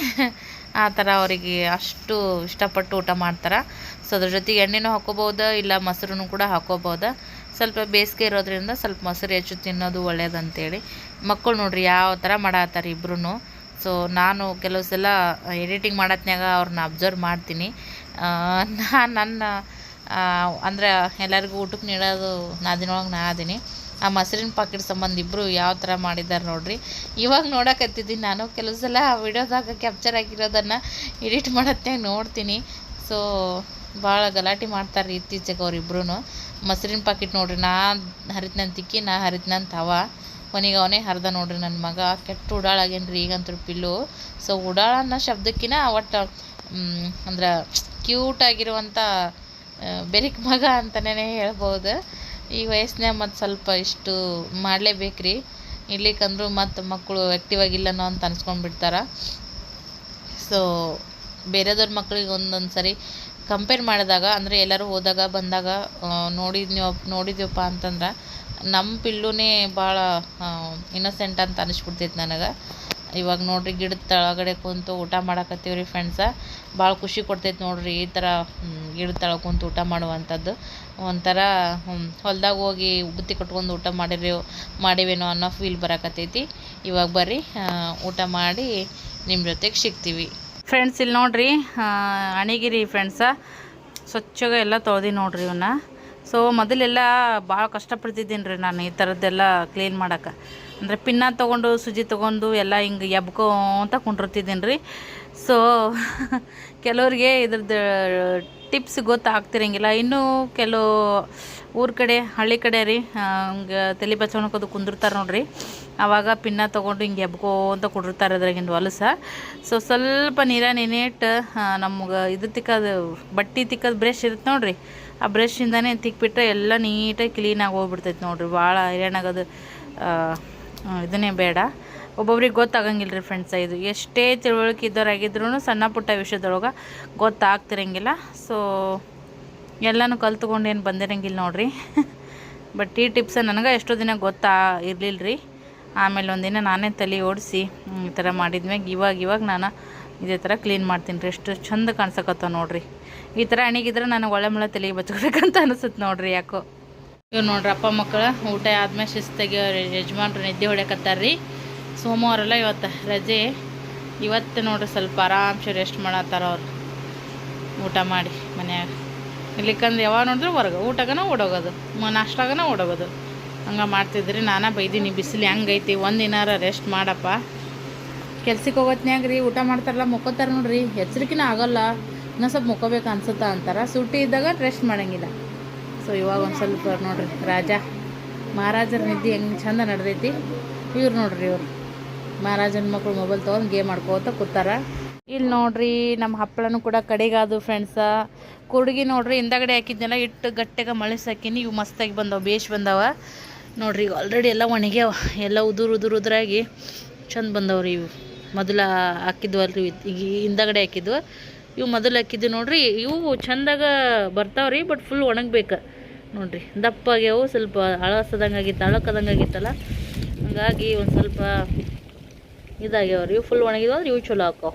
ಆ ಥರ ಅವರಿಗೆ ಅಷ್ಟು ಇಷ್ಟಪಟ್ಟು ಊಟ ಮಾಡ್ತಾರೆ. ಸೊ ಅದ್ರ ಜೊತೆಗೆ ಎಣ್ಣೆನೂ ಹಾಕೋಬೋದು ಇಲ್ಲ ಮೊಸರು ಕೂಡ ಹಾಕೋಬೋದು ಸ್ವಲ್ಪ ಬೇಸಿಗೆ ಇರೋದ್ರಿಂದ ಸ್ವಲ್ಪ ಮೊಸರು ಹೆಚ್ಚು ತಿನ್ನೋದು ಒಳ್ಳೇದಂತೇಳಿ. ಮಕ್ಕಳು ನೋಡ್ರಿ ಯಾವ ಥರ ಮಾಡತ್ತಾರೆ ಇಬ್ರು ಸೊ ನಾನು ಕೆಲವು ಸಲ ಎಡಿಟಿಂಗ್ ಮಾಡತ್ನಾಗ ಅವ್ರನ್ನ ಅಬ್ಸರ್ವ್ ಮಾಡ್ತೀನಿ. ನಾನು ನನ್ನ ಅಂದ್ರೆ ಎಲ್ಲರಿಗೂ ಊಟಕ್ಕೆ ನೀಡೋದು ನಾದಿನೊಳಗೆ ನಾ ಅದೀನಿ. ಆ ಮೊಸರಿನ ಪಾಕೆಟ್ ಸಂಬಂಧ ಇಬ್ಬರು ಯಾವ ಥರ ಮಾಡಿದ್ದಾರೆ ನೋಡ್ರಿ. ಇವಾಗ ನೋಡೋಕತ್ತಿದ್ದೀನಿ ನಾನು. ಕೆಲವು ಸಲ ವಿಡಿಯೋದಾಗ ಕ್ಯಾಪ್ಚರ್ ಆಗಿರೋದನ್ನು ಎಡಿಟ್ ಮಾಡತ್ತೆ, ನೋಡ್ತೀನಿ. ಸೊ ಭಾಳ ಗಲಾಟೆ ಮಾಡ್ತಾರೆ ಇತ್ತೀಚೆಗೆ ಅವ್ರಿಬ್ರು ಮೊಸರಿನ ಪಾಕಿಟ್ ನೋಡ್ರಿ, ನಾ ಹರಿದ್ನಂತ ತಿಕ್ಕಿ, ನಾ ಹರಿದ್ನಂತ ಅವ. ಕೊನೆಗೆ ಅವನೇ ಹರಿದ ನೋಡ್ರಿ ನನ್ನ ಮಗ. ಕೆಟ್ಟ ಉಡಾಳಾಗೇನ್ರಿ ಈಗಂತೂ ಪಿಲ್ಲು. ಸೊ ಉಡಾಳ ಅನ್ನೋ ಶಬ್ದಕ್ಕಿನ ಒಟ್ಟು ಅಂದ್ರೆ ಕ್ಯೂಟ್ ಆಗಿರುವಂಥ ಬೆರಿಕ್ ಮಗ ಅಂತಲೇ ಹೇಳ್ಬೋದು. ಈ ವಯಸ್ಸಿನಾಗ ಮತ್ತು ಸ್ವಲ್ಪ ಇಷ್ಟು ಮಾಡಲೇಬೇಕ್ರಿ. ಇರ್ಲಿಕ್ಕಂದ್ರೂ ಮತ್ತು ಮಕ್ಕಳು ಆ್ಯಕ್ಟಿವ್ ಆಗಿಲ್ಲನೋ ಅಂತ ಅನ್ಸ್ಕೊಂಡ್ಬಿಡ್ತಾರೆ. ಸೊ ಬೇರೆದವ್ರ ಮಕ್ಳಿಗೆ ಒಂದೊಂದು ಸರಿ ಕಂಪೇರ್ ಮಾಡಿದಾಗ, ಅಂದರೆ ಎಲ್ಲರೂ ಹೋದಾಗ ಬಂದಾಗ ನೋಡಿದ್ನೋ ನೋಡಿದ್ವಪ್ಪ ಅಂತಂದ್ರೆ ನಮ್ಮ ಪಿಲ್ಲುನೇ ಭಾಳ ಇನ್ನೊಸೆಂಟ್ ಅಂತ ಅನಿಸ್ಬಿಡ್ತೈತೆ ನನಗೆ. ಇವಾಗ ನೋಡ್ರಿ ಗಿಡದ ತಳಗಡೆ ಕುಂತು ಊಟ ಮಾಡಕತ್ತೀವಿ ರೀ ಫ್ರೆಂಡ್ಸ ಭಾಳ ಖುಷಿ ಕೊಡ್ತೈತೆ ನೋಡ್ರಿ ಈ ಥರ ಗಿಡದ ತಳ ಕುಂತು ಊಟ ಮಾಡುವಂಥದ್ದು. ಒಂಥರ ಹೊಲ್ದಾಗ ಹೋಗಿ ಬುತ್ತಿ ಕಟ್ಕೊಂಡು ಊಟ ಮಾಡಿರಿ, ಮಾಡಿವೇನೋ ಅನ್ನೋ ಫೀಲ್ ಬರಕತ್ತೈತಿ. ಇವಾಗ ಬರ್ರಿ ಊಟ ಮಾಡಿ ನಿಮ್ಮ ಜೊತೆಗೆ ಸಿಗ್ತೀವಿ. ಫ್ರೆಂಡ್ಸ್ ಇಲ್ಲಿ ನೋಡ್ರಿ ಅಣಿಗಿರಿ ಫ್ರೆಂಡ್ಸ ಸ್ವಚ್ಛಗೆ ಎಲ್ಲ ತೊಳೆದಿ ನೋಡ್ರಿ ಇವನ್ನ ಸೊ ಮೊದಲೆಲ್ಲ ಭಾಳ ಕಷ್ಟಪಡ್ತಿದ್ದೀನಿ ರೀ ನಾನು ಈ ಥರದ್ದೆಲ್ಲ ಕ್ಲೀನ್ ಮಾಡೋಕೆ. ಅಂದರೆ ಪಿನ್ನ ತೊಗೊಂಡು, ಸುಜಿ ತೊಗೊಂಡು ಎಲ್ಲ ಹಿಂಗೆ ಅಂತ ಕುಂಡಿರ್ತಿದ್ದೀನಿ ರೀ ಸೊ ಕೆಲವ್ರಿಗೆ ಇದ್ರದ್ದು ಟಿಪ್ಸ್ ಗೊತ್ತಾಗ್ತಿರಂಗಿಲ್ಲ. ಇನ್ನೂ ಕೆಲವು ಊರ ಕಡೆ, ಹಳ್ಳಿ ಕಡೆ ರೀ ಹಂಗೆ ತಲೆ ಬಚ್ಕೊಳಕೋದು ಕುಂದಿರ್ತಾರೆ ನೋಡ್ರಿ. ಆವಾಗ ಪಿನ್ನ ತೊಗೊಂಡು ಹಿಂಗೆ ಎಬ್ಕೋಂತ ಕುಡಿರ್ತಾರೆ ಅದ್ರಾಗಿಂದು ಹೊಲಸ. ಸೊ ಸ್ವಲ್ಪ ನೀರ ನೆನೆಟ್ಟು ನಮ್ಗೆ ಇದು ತಿಕ್ಕದು, ಬಟ್ಟೆ ತಿಕ್ಕದು ಬ್ರಷ್ ಇರುತ್ತೆ ನೋಡ್ರಿ. ಆ ಬ್ರಷಿಂದನೇ ತಿಕ್ಬಿಟ್ರೆ ಎಲ್ಲ ನೀಟಾಗಿ ಕ್ಲೀನಾಗಿ ಹೋಗ್ಬಿಡ್ತೈತೆ ನೋಡ್ರಿ. ಭಾಳ ಹೈರಾಣಾಗೋದು ಇದನ್ನೇ ಬೇಡ. ಒಬ್ಬೊಬ್ರಿಗೆ ಗೊತ್ತಾಗಂಗಿಲ್ಲ ರೀ ಫ್ರೆಂಡ್ಸ ಇದು ಎಷ್ಟೇ ತಿಳುವಳಿಕೆ ಇದ್ದವರಾಗಿದ್ರೂ ಸಣ್ಣ ಪುಟ್ಟ ವಿಷಯದೊಳಗೆ ಗೊತ್ತಾಗ್ತಿರಂಗಿಲ್ಲ. ಸೊ ಎಲ್ಲನೂ ಕಲ್ತ್ಕೊಂಡು ಏನು ಬಂದಿರಂಗಿಲ್ಲ ನೋಡಿರಿ. ಬಟ್ ಈ ಟಿಪ್ಸ ನನಗೆ ಎಷ್ಟೋ ದಿನ ಗೊತ್ತಾ ಇರಲಿಲ್ಲ ರೀ ಆಮೇಲೆ ಒಂದಿನ ನಾನೇ ತಲೆ ಓಡಿಸಿ ಈ ಥರ ಮಾಡಿದ್ಮ್ಯಾಗ ಇವಾಗ ಇವಾಗ ನಾನು ಇದೇ ಥರ ಕ್ಲೀನ್ ಮಾಡ್ತೀನಿ ರೀ ಎಷ್ಟು ಚಂದ ಕಾಣಿಸಕತ್ತ ನೋಡಿರಿ. ಈ ಥರ ಅಣಿಗಿದ್ರೆ ನನಗೆ ಒಳ್ಳೆ ಮಳೆ ತಲೆಗೆ ಬಚ್ಕೋಬೇಕಂತ ಅನಿಸುತ್ತೆ ನೋಡಿರಿ ಯಾಕೋ. ಇವ್ರು ನೋಡ್ರಪ್ಪ ಮಕ್ಕಳು, ಊಟ ಆದ್ಮೇಲೆ ಶಿಸ್ತಾಗಿ ಯಜಮಾನ್ರು ನಿದ್ದೆ ಹೊಡ್ಯಾಕತ್ತಾರ್ರಿ. ಸೋಮವಾರಲ್ಲ ಇವತ್ತು ರಜೆ. ಇವತ್ತು ನೋಡ್ರಿ ಸ್ವಲ್ಪ ಆರಾಮ್ಸೆ ರೆಸ್ಟ್ ಮಾಡತ್ತಾರ ಅವ್ರು. ಊಟ ಮಾಡಿ ಮನ್ಯಾಗ. ಇಲ್ಲಿಕಂದ್ರೆ ಯಾವಾಗ ನೋಡಿದ್ರು ಹೊರಗೆ, ಊಟಗನ ಓಡೋಗೋದು ನಾಷ್ಟಾಗನ ಓಡೋಗೋದು. ಹಂಗೆ ಮಾಡ್ತಿದ್ರಿ, ನಾನು ಬೈದೀನಿ, ಬಿಸಿಲು ಹೆಂಗೈತಿ ಒಂದಿನಾರ ರೆಸ್ಟ್ ಮಾಡಪ್ಪ. ಕೆಲ್ಸಕ್ಕೆ ಹೋಗೋತ್ನ್ಯಾಗ ರೀ, ಊಟ ಮಾಡ್ತಾರಲ್ಲ, ಮುಕ್ಕೋತಾರೆ ನೋಡ್ರಿ, ಎಚ್ಚರಿಕೆನೂ ಆಗೋಲ್ಲ, ಇನ್ನೂ ಸ್ವಲ್ಪ ಮುಕ್ಕೋಬೇಕು ಅನ್ಸುತ್ತಾ ಅಂತಾರೆ. ಸೂಟಿ ಇದ್ದಾಗ ರೆಸ್ಟ್ ಮಾಡಂಗಿಲ್ಲ. ಸೊ ಇವಾಗ ಒಂದು ಸ್ವಲ್ಪ ನೋಡ್ರಿ, ರಾಜ. ಮಹಾರಾಜರ ನಿದ್ದೆ ಹೆಂಗೆ ಚಂದ ನಡೆದೈತಿ? ಇವ್ರು ನೋಡ್ರಿ ಇವ್ರು. ಮಹಾರಾಜನ ಮಕ್ಕಳು ಮೊಬೈಲ್ ತೊಗೊಂಡು ಗೇಮ್ ಮಾಡ್ಕೋತ ಕೂತಾರ. ಇಲ್ಲಿ ನೋಡ್ರಿ ನಮ್ಮ ಹಪ್ಪಳನೂ ಕೂಡ ಕಡೆಗಾದು ಫ್ರೆಂಡ್ಸ ಕುಡುಗಿ ನೋಡ್ರಿ, ಹಿಂದಗಡೆ ಹಾಕಿದ್ನೆಲ್ಲ ಇಟ್ಟು ಗಟ್ಟೆಗೆ ಮಳೆ ಇವು ಮಸ್ತಾಗಿ ಬಂದವ, ಬೇಷ್ ಬಂದವ. ನೋಡ್ರಿ ಆಲ್ರೆಡಿ ಎಲ್ಲ ಒಣಗ್ಯಾವ. ಎಲ್ಲ ಉದುರು ಉದುರು ಉದುರಾಗಿ ಚಂದ ಬಂದವ್ರಿ ಇವು. ಮೊದಲ ಹಾಕಿದ್ವಲ್ರಿ ಈಗ ಹಿಂದಗಡೆ ಹಾಕಿದ್ವು. ಇವು ಮೊದಲು ಹಾಕಿದ್ದು ನೋಡ್ರಿ. ಇವು ಚಂದಾಗ ಬರ್ತಾವ್ರಿ ಬಟ್ ಫುಲ್ ಒಣಗ್ಬೇಕು. ನೋಡ್ರಿ, ದಪ್ಪಾಗ್ಯಾವು, ಸ್ವಲ್ಪ ಅಳಸದಂಗೆ ಆಗಿತ್ತು ಅಳಕದಂಗೆ ಆಗಿತ್ತಲ್ಲ ಹಂಗಾಗಿ ಒಂದು ಸ್ವಲ್ಪ ಇದಾಗ್ಯಾವ್ರಿ. ಇವು ಫುಲ್ ಒಣಗಿದ್ವು ಅಂದ್ರೆ ಇವು ಚಲೋ ಹಾಕೋ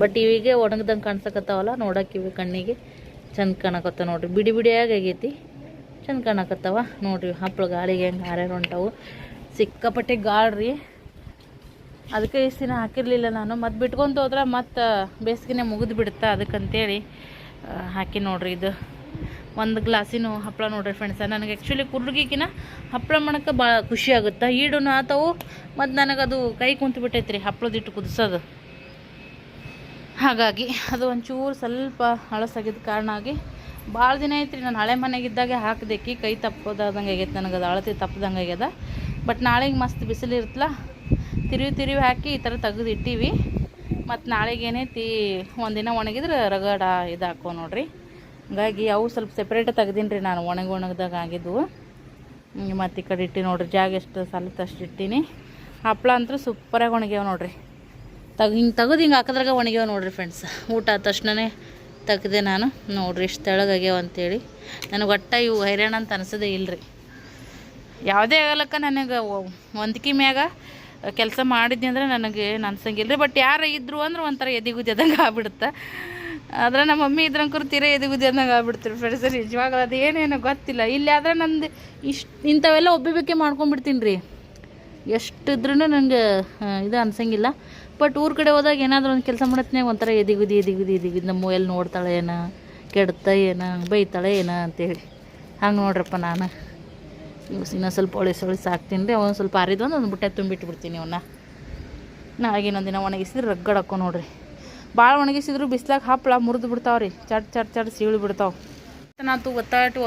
ಬಟ್ ಇವಿಗೆ ಒಣಗ್ದಂಗೆ ಕಾಣ್ಸಕತ್ತಾವಲ್ಲ ನೋಡಕ್ಕೆ ಇವು ಕಣ್ಣಿಗೆ ಚಂದ ಕಾಣಕತ್ತಾವ ನೋಡ್ರಿ. ಬಿಡಿ ಬಿಡಿಯಾಗಿ ಆಗೈತಿ, ಚಂದ ಕಾಣಕತ್ತಾವ ನೋಡ್ರಿ. ಹಪ್ಪಳ ಗಾಳಿಗೆ ಹೆಂಗೆ ಹಾರ್ಯಾರ ಹೊಂಟಾವು. ಸಿಕ್ಕಾಪಟ್ಟೆ ಗಾಳ್ರಿ. ಅದಕ್ಕೆ ಇಷ್ಟು ದಿನ ಹಾಕಿರಲಿಲ್ಲ ನಾನು. ಮತ್ತು ಬಿಟ್ಕೊಂತ ಹೋದ್ರೆ ಮತ್ತು ಬೇಸಿಗೆನೇ ಮುಗಿದು ಬಿಡುತ್ತೆ ಅದಕ್ಕಂತೇಳಿ ಹಾಕಿ ನೋಡ್ರಿ ಇದು. ಒಂದು ಗ್ಲಾಸಿನೂ ಹಪ್ಪಳ ನೋಡ್ರಿ ಫ್ರೆಂಡ್ಸ ನನಗೆ ಆ್ಯಕ್ಚುಲಿ ಕುರ್ಗಿಕಿನ ಹಪ್ಪಳ ಮಾಡೋಕ್ಕೆ ಭಾಳ ಖುಷಿ ಆಗುತ್ತೆ? ಈಡೂ ಆತವು, ಮತ್ತು ನನಗದು ಕೈ ಕುಂತು ಬಿಟ್ಟೈತ್ರಿ ಹಪ್ಪಳದಿಟ್ಟು ಕುದಿಸೋದು. ಹಾಗಾಗಿ ಅದು ಒಂಚೂರು ಸ್ವಲ್ಪ ಹಳಸಾಗಿದ್ದ ಕಾರಣ ಆಗಿ ಭಾಳ ದಿನ ಐತ್ರಿ ನಾನು ಹಳೆ ಮನೆಗಿದ್ದಾಗೆ ಹಾಕಿದೆಕ್ಕಿ ಕೈ ತಪ್ಪೋದಂಗೆ ಆಗೈತೆ ನನಗೆ ಅದು ಅಳತೆ ತಪ್ಪದಂಗೆ ಆಗ್ಯದ. ಬಟ್ ನಾಳೆಗೆ ಮಸ್ತ್ ಬಿಸಿಲು ಇರ್ತಲ್ಲ ತಿರುವಿ ತಿರುವಿ ಹಾಕಿ ಈ ಥರ ಇಟ್ಟೀವಿ ಮತ್ತು ನಾಳೆಗೆ ಏನೈತಿ ಒಂದಿನ ಒಣಗಿದ್ರೆ ರಗಡ ಇದು ಹಾಕೋ ನೋಡ್ರಿ. ಹಂಗಾಗಿ ಅವು ಸ್ವಲ್ಪ ಸೆಪ್ರೇಟ್ ತೆಗ್ದೀನಿ ರೀ ನಾನು, ಒಣಗಿ ಒಣಗ್ದಾಗ ಆಗಿದ್ವು. ಮತ್ತು ಈ ಕಡೆ ಇಟ್ಟು ನೋಡ್ರಿ, ಜಾಗ ಎಷ್ಟು ಸಲತ್ತು ಅಷ್ಟು ಇಟ್ಟೀನಿ. ಹಪ್ಪಳ ಅಂತೂ ಸೂಪರಾಗಿ ಒಣಗ್ಯಾವ ನೋಡ್ರಿ. ತಗ ಹಿಂಗೆ ತೆಗೆದು ಹಿಂಗೆ ಹಾಕಿದ್ರಾಗ ಒಣಗ್ಯಾವ ನೋಡ್ರಿ ಫ್ರೆಂಡ್ಸ್ ಊಟ ಆದ ತಕ್ಷಣನೇ ತೆಗ್ದೆ ನಾನು. ನೋಡ್ರಿ ಇಷ್ಟು ತೆಳಗಾಗ್ಯಾವ ಅಂತೇಳಿ. ನನಗೆ ಒಟ್ಟ ಇವು ಹೈರಾಣ ಅಂತ ಅನಿಸೋದೇ ಇಲ್ರಿ. ಯಾವುದೇ ಆಗಲಕ್ಕ ನನಗೆ ಒಂದ್ಕಿ ಮ್ಯಾಗ ಕೆಲಸ ಮಾಡಿದ್ನಿ ಅಂದ್ರೆ ನನಗೆ ಅನ್ಸಂಗಿಲ್ಲ ರೀ ಬಟ್ ಯಾರು ಇದ್ರು ಅಂದ್ರೆ ಒಂಥರ ಎದಿಗುದಿ ಅದಂಗ ಆಗ್ಬಿಡುತ್ತೆ. ಆದ್ರೆ ನಮ್ಮ ಮಮ್ಮಿ ಇದ್ರಂಕರು ತೀರ ಎದಿಗುದಿ ಆಗ್ಬಿಡ್ತೀರಿ ಫ್ರೆಂಡ್ಸ್ ನಿಜವಾಗ್ಲೂ ಅದು ಏನೇನು ಗೊತ್ತಿಲ್ಲ. ಇಲ್ಲಿ ಆದರೆ ನಂದು ಇಷ್ಟು ಇಂಥವೆಲ್ಲ ಒಬ್ಬಿಬೇಕೆ ಮಾಡ್ಕೊಂಡ್ಬಿಡ್ತೀನಿ ರೀ ಎಷ್ಟಿದ್ರೂ ನನಗೆ ಇದು ಅನ್ಸಂಗಿಲ್ಲ. ಬಟ್ ಊರ ಕಡೆ ಹೋದಾಗ ಏನಾದರೂ ಒಂದು ಕೆಲಸ ಮಾಡತ್ನಾಗ ಒಂಥರ ಎದಿಗುದಿ ಎದಿಗುದಿ ಎದಿಗುದಿ ನಮ್ಮ ಮೊಬೈಲ್ ನೋಡ್ತಾಳೆ ಏನ, ಕೆಡ್ತ ಏನ, ಬೈತಾಳೆ ಏನ ಅಂತೇಳಿ. ಹಂಗೆ ನೋಡ್ರಪ್ಪ ನಾನು. ಇವ್ಸ್ ಇನ್ನೊಂದು ಸ್ವಲ್ಪ ಒಳಿಸಿ ಒಳಿಸಿ ಹಾಕ್ತೀನಿ ರೀ ಅವನು ಸ್ವಲ್ಪ ಆರಿದ್ದು ಒಂದು ಬುಟ್ಟೆ ತುಂಬಿಟ್ಬಿಡ್ತೀನಿ ಅವನ್ನ ನಾಳೆಗೆ ಇನ್ನೊಂದು ದಿನ ಒಣಗಿಸಿದ್ರೆ ರಗ್ಗಡ್ ಹಾಕೋ ನೋಡ್ರಿ. ಭಾಳ ಒಣಗಿಸಿದ್ರು ಬಿಸ್ಲಾಗ ಹಪ್ಪಳ ಮುರಿದು ಬಿಡ್ತಾವ್ರಿ ಚಟ್ ಚಟ್ ಚಟ್ ಸೀಳು ಬಿಡ್ತಾವೆ. ನಾತು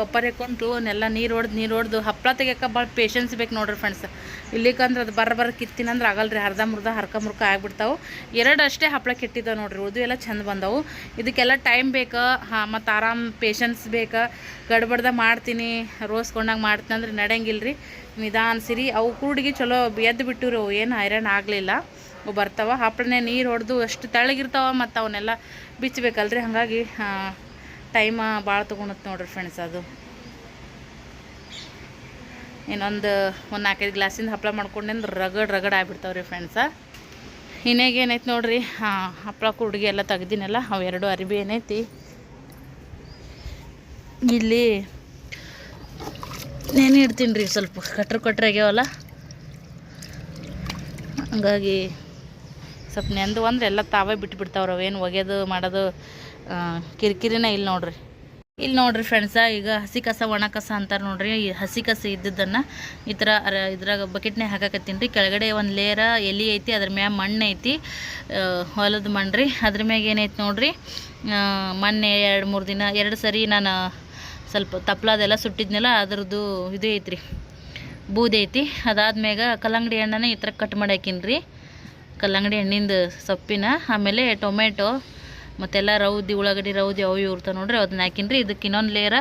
ಒಪ್ಪರ್ ಹಾಕೊಂಡು ಅವನ್ನೆಲ್ಲ ನೀರು ಹೊಡೆದು ನೀರು ಹೊಡೆದು ಹಪ್ಪಳ ತೆಗಿಯಕ್ಕೆ ಭಾಳ ಪೇಷನ್ಸ್ ಬೇಕು ನೋಡ್ರಿ ಫ್ರೆಂಡ್ಸ್ ಇಲ್ಲಿಕಂದ್ರೆ ಅದು ಬರ ಬರ ಕಿತ್ತಿನಂದ್ರೆ ಆಗಲ್ಲ ರೀ ಅರ್ಧ ಮುರ್ಧ ಹರ್ಕ ಮುರ್ಕ ಆಗಿಬಿಡ್ತಾವೆ. ಎರಡು ಅಷ್ಟೇ ಹಪ್ಪಳ ಕೆಟ್ಟಿದ್ದಾವೆ ನೋಡ್ರಿ ಉದು ಎಲ್ಲ ಚೆಂದ ಬಂದವು. ಇದಕ್ಕೆಲ್ಲ ಟೈಮ್ ಬೇಕು, ಹಾಂ, ಮತ್ತು ಆರಾಮ್ ಪೇಷನ್ಸ್ ಬೇಕು. ಗಡ್ಬಡ್ದ ಮಾಡ್ತೀನಿ ರೋಸ್ಕೊಂಡಾಗ ಮಾಡ್ತೀನಿ ಅಂದ್ರೆ ನಡೆಯಂಗಿಲ್ಲ ರೀ ನಿಧಾನ ಸಿರಿ, ಅವು ಕೂಡಿಗೆ ಚಲೋ ಎದ್ದು ಬಿಟ್ಟಿರು ಅವು, ಏನು ಐರನ್ ಆಗಲಿಲ್ಲ. ಅವು ಬರ್ತಾವ ಹಪ್ಪಳನೆ ನೀರು ಹೊಡೆದು ಅಷ್ಟು ತಳಗಿರ್ತಾವೆ ಮತ್ತು ಅವನ್ನೆಲ್ಲ ಬಿಚ್ಚಬೇಕಲ್ರಿ ಹಾಗಾಗಿ ಟೈಮ ಭಾಳ ತೊಗೊಂಡತ್ ನೋಡ್ರಿ ಫ್ರೆಂಡ್ಸ್ ಅದು. ಇನ್ನೊಂದು ಒಂದು ನಾಲ್ಕೈದು ಗ್ಲಾಸಿಂದ ಹಪ್ಪಳ ಮಾಡ್ಕೊಂಡೆಂದು ರಗಡ್ ರಗಡ್ ಆಗಿಬಿಡ್ತಾವ್ರಿ ಫ್ರೆಂಡ್ಸ ಇನ್ನೇಗ ಏನೈತೆ ನೋಡ್ರಿ? ಹಾಂ ಹಪ್ಪಳ ಕುಡ್ಗಿ ಎಲ್ಲ ತೆಗ್ದಿನಲ್ಲ ಅವೆರಡು ಅರಿಬಿ ಏನೈತಿ? ಇಲ್ಲಿ ನೆನೆ ಇಡ್ತೀನಿ ರೀ ಸ್ವಲ್ಪ, ಕಟ್ರ ಕಟ್ರ ಆಗ್ಯಾವಲ್ಲ? ಹಂಗಾಗಿ ಸ್ವಲ್ಪ ನೆಂದು ಅಂದ್ರೆ ಎಲ್ಲ ತಾವೇ ಬಿಟ್ಟು ಒಗೆದು ಒಗೆಯೋದು ಮಾಡೋದು ಕಿರಿಕಿರಿನೇ ಇಲ್ಲ ನೋಡ್ರಿ. ಇಲ್ಲಿ ನೋಡ್ರಿ ಫ್ರೆಂಡ್ಸ ಈಗ ಹಸಿ ಕಸ, ಒಣ ಕಸ ಅಂತಾರೆ ನೋಡ್ರಿ. ಈ ಹಸಿ ಕಸ ಇದ್ದದ್ದನ್ನು ಈ ಥರ ಇದ್ರಾಗ ಬಕೆಟ್ನೇ ಹಾಕಾಕತ್ತೀನಿ ರೀ. ಕೆಳಗಡೆ ಒಂದು ಲೇರ ಎಲೆ ಐತಿ, ಅದ್ರ ಮ್ಯಾಗ ಮಣ್ಣು ಐತಿ ಹೊಲದ ಮಣ್ಣು ರೀ. ಅದ್ರ ಮ್ಯಾಗ ಏನೈತಿ ನೋಡ್ರಿ ಮೊನ್ನೆ ಎರಡು, ಮೂರು ದಿನ, ಎರಡು ಸರಿ ನಾನು ಸ್ವಲ್ಪ ತಪ್ಲದೆಲ್ಲ ಸುಟ್ಟಿದ್ನಲ್ಲ, ಅದ್ರದ್ದು ಇದು ಐತ್ರಿ, ಬೂದಿ ಐತಿ. ಅದಾದ್ಮ್ಯಾಗ ಕಲ್ಲಂಗಡಿ ಹಣ್ಣನ ಈ ಥರ ಕಟ್ ಮಾಡಿ ಹಾಕೀನಿ ರೀ ಕಲ್ಲಂಗಡಿ ಹಣ್ಣಿಂದ ಸೊಪ್ಪಿನ, ಆಮೇಲೆ ಟೊಮೆಟೊ ಮತ್ತೆಲ್ಲ ರೌದಿ, ಉಳ್ಳಾಗಡ್ಡಿ ರೌದಿ ಅವು ಇರ್ತಾವೆ ನೋಡ್ರಿ, ಅದನ್ನ ಹಾಕಿನ್ರಿ. ಇದಕ್ಕೆ ಇನ್ನೊಂದು ಲೇಯರ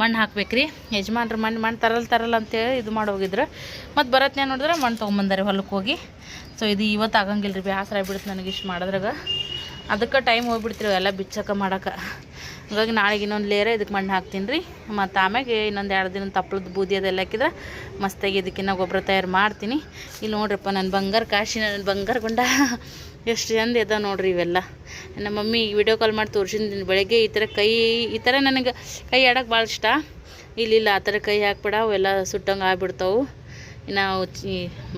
ಮಣ್ಣು ಹಾಕ್ಬೇಕು ರೀ ಯಜಮಾನ್ರು ಮಣ್ಣು ಮಣ್ಣು ತರಲ್ಲ ತರಲ್ಲ ಅಂತೇಳಿ ಇದು ಮಾಡಿ ಹೋಗಿದ್ರು. ಮತ್ತು ಬರತ್ನೇ ನೋಡಿದ್ರೆ ಮಣ್ಣು ತೊಗೊಂಬಂದಾರೆ ಹೊಲಕ್ಕೆ ಹೋಗಿ. ಸೊ ಇದು ಇವತ್ತು ಆಗಂಗಿಲ್ಲ ರೀ ಬೇಸರ ಆಗಿಬಿಡುತ್ತೆ ನನಗೆ ಇಷ್ಟು ಮಾಡಿದ್ರಾಗ. ಅದಕ್ಕೆ ಟೈಮ್ ಹೋಗ್ಬಿಡ್ತೀವಿ ಎಲ್ಲ ಬಿಚ್ಚಕ್ಕೆ ಮಾಡಕ್ಕೆ ಹಾಗಾಗಿ ನಾಳೆಗೆ ಇನ್ನೊಂದು ಲೇರ ಇದಕ್ಕೆ ಮಣ್ಣು ಹಾಕ್ತೀನಿ ರೀ ಮತ್ತು ಆಮ್ಯಾಗೆ ಇನ್ನೊಂದು ಎರಡು ದಿನ ತಪ್ಪಲದ ಬೂದಿ ಅದೆಲ್ಲ ಹಾಕಿದ್ರೆ ಮಸ್ತಾಗಿ ಇದಕ್ಕಿನ್ನ ಗೊಬ್ಬರ ತಯಾರು ಮಾಡ್ತೀನಿ. ಇಲ್ಲಿ ನೋಡ್ರಪ್ಪ ನನ್ನ ಬಂಗಾರ ಕಾಶಿ ನನ್ನ ಬಂಗಾರ ಗುಂಡ. ಎಷ್ಟು ಚಂದ ಇದಾವೆ ನೋಡ್ರಿ ಇವೆಲ್ಲ. ನಮ್ಮ ಮಮ್ಮಿ ವಿಡಿಯೋ ಕಾಲ್ ಮಾಡಿ ತೋರಿಸಿದ್ದೀನಿ ಬೆಳಗ್ಗೆ ಈ ಥರ ಕೈ, ಈ ಥರ ನನಗೆ ಕೈ ಆಡೋಕೆ ಭಾಳ ಇಷ್ಟ. ಇಲ್ಲಿಲ್ಲ, ಆ ಥರ ಕೈ ಹಾಕ್ಬೇಡ, ಅವೆಲ್ಲ ಸುಟ್ಟಂಗೆ ಆಗ್ಬಿಡ್ತಾವೆ. ಚಿ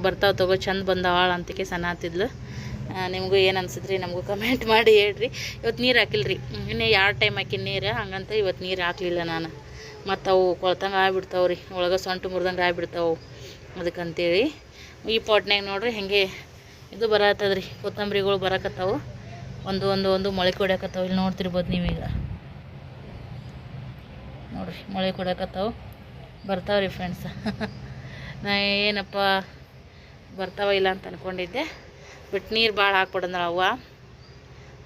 ಬರ್ತಾವೆ ತಗೋ, ಚಂದ ಬಂದವಾಳ ಅಂತಕ್ಕೆ ಸನಾತಿದ್ಲು ನಿಮಗೂ ಏನು ಅನ್ಸಿದ್ರಿ ನಮಗೂ ಕಮೆಂಟ್ ಮಾಡಿ ಹೇಳ್ರಿ. ಇವತ್ತು ನೀರು ಹಾಕಿಲ್ರಿ. ಇನ್ನೇ ಎರಡು ಟೈಮ್ ಹಾಕಿನ ನೀರು? ಹಂಗಂತ ಇವತ್ತು ನೀರು ಹಾಕಲಿಲ್ಲ ನಾನು. ಮತ್ತು ಅವು ಕೊಳ್ತಂಗೆ ಆಗ್ಬಿಡ್ತಾವ್ರಿ. ಒಳಗೆ ಸೊಂಟು ಮುರಿದಂಗೆ ಆಗ್ಬಿಡ್ತಾವೆ. ಅದಕ್ಕಂತೇಳಿ ಈ ಪಾಟ್ನಾಗ ನೋಡ್ರಿ ಹಾಗೆ ಇದು ಬರತ್ತದ್ರಿ ಕೊತ್ತಂಬರಿಗಳು ಬರಕತ್ತಾವು. ಒಂದು ಒಂದು ಒಂದು ಮೊಳೆ ಕೊಡಕತ್ತಾವ ಇಲ್ಲಿ ನೋಡ್ತಿರ್ಬೋದು ನೀವೀಗ. ನೋಡ್ರಿ, ಮೊಳೆ ಕೊಡಕತ್ತಾವು ರೀ ಫ್ರೆಂಡ್ಸ್ ನಾ ಏನಪ್ಪ, ಬರ್ತಾವ ಇಲ್ಲ ಅಂತ ಅನ್ಕೊಂಡಿದ್ದೆ. ಬಟ್ ನೀರು ಭಾಳ ಹಾಕ್ಬಿಡಂದ್ರೆ ಅವ್ವ.